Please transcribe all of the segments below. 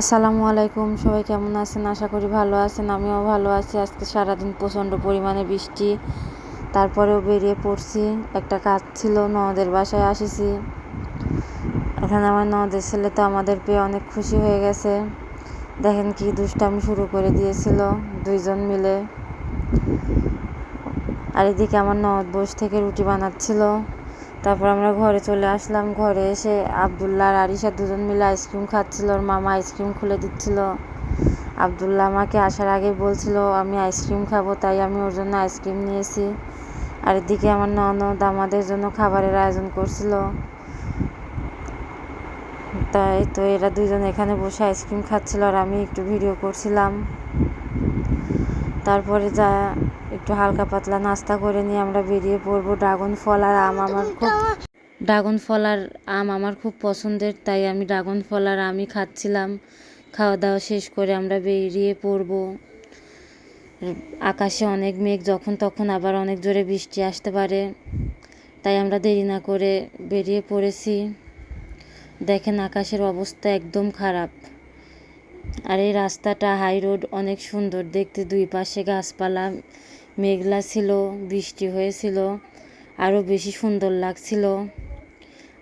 আসসালামু আলাইকুম, সবাই কেমন আছেন? আশা করি ভালো আছেন, আমিও ভালো আছি। আজকে সারাদিন প্রচণ্ড পরিমাণে বৃষ্টি, তারপরেও বেরিয়ে পড়ছি। একটা কাজ ছিল নদের বাসায় আসেছি। এখানে আমার নদের ছেলে তো আমাদের পেয়ে অনেক খুশি হয়ে গেছে। দেখেন কি দুষ্টামি শুরু করে দিয়েছিল দুইজন মিলে। আর এদিকে আমার নদ বস থেকে রুটি বানাচ্ছিল। তারপর আমরা ঘরে চলে আসলাম। ঘরে এসে আবদুল্লাহ আর আরিশা দুজন মিলে আইসক্রিম খাচ্ছিল, ওর মামা আইসক্রিম খুলে দিচ্ছিল। আবদুল্লাহ আমাকে আসার আগে বলছিল, আমি আইসক্রিম খাব, তাই আমি ওর জন্য আইসক্রিম নিয়েছি। আর এদিকে আমার ননদ আমাদের জন্য খাবারের আয়োজন করছিল। তাই তো এরা দুজন এখানে বসে আইসক্রিম খাচ্ছিল আর আমি একটু ভিডিও করছিলাম। তারপরে যা একটু হালকা পাতলা নাস্তা করে নিয়ে আমরা বেরিয়ে পড়ব। ড্রাগন ফল আর আম আমার খুব ড্রাগন ফল আর আম আমার খুব পছন্দের, তাই আমি ড্রাগন ফল আর আমই খাচ্ছিলাম। খাওয়া দাওয়া শেষ করে আমরা বেরিয়ে পড়ব। আকাশে অনেক মেঘ, যখন তখন আবার অনেক জোরে বৃষ্টি আসতে পারে। তাই আমরা দেরি না করে বেরিয়ে পড়েছি। দেখেন আকাশের অবস্থা একদম খারাপ। আর এই রাস্তাটা, হাই রোড, অনেক সুন্দর। দেখতে দুই পাশে গাছপালা। মেঘলা ছিল, বৃষ্টি হয়েছিল আরও বেশি সুন্দর লাগছিল।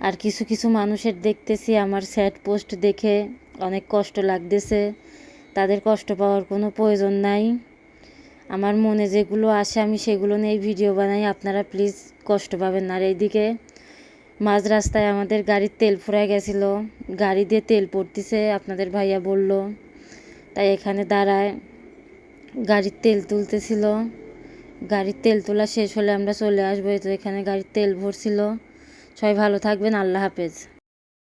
আর কিছু কিছু মানুষের দেখতেছি, আমার স্যাড পোস্ট দেখে অনেক কষ্ট লাগতেছে। তাদের কষ্ট পাওয়ার কোনো প্রয়োজন নাই। আমার মনে যেগুলো আসে, আমি সেগুলো নিয়ে ভিডিও বানাই। আপনারা প্লিজ কষ্ট পাবেন না। আর এইদিকে মাঝ রাস্তায় আমাদের গাড়ির তেল ফুরায় গেছিল। গাড়ি দিয়ে তেল পড়তেছে, আপনাদের ভাইয়া বলল। তাই এখানে দাঁড়ায়, গাড়ির তেল তুলতেছিল। গাড়ির তেল তোলা শেষ হলে আমরা চলে আসব। তো এখানে গাড়ির তেল ভরছিল। সবাই ভালো থাকবেন। আল্লাহ হাফেজ।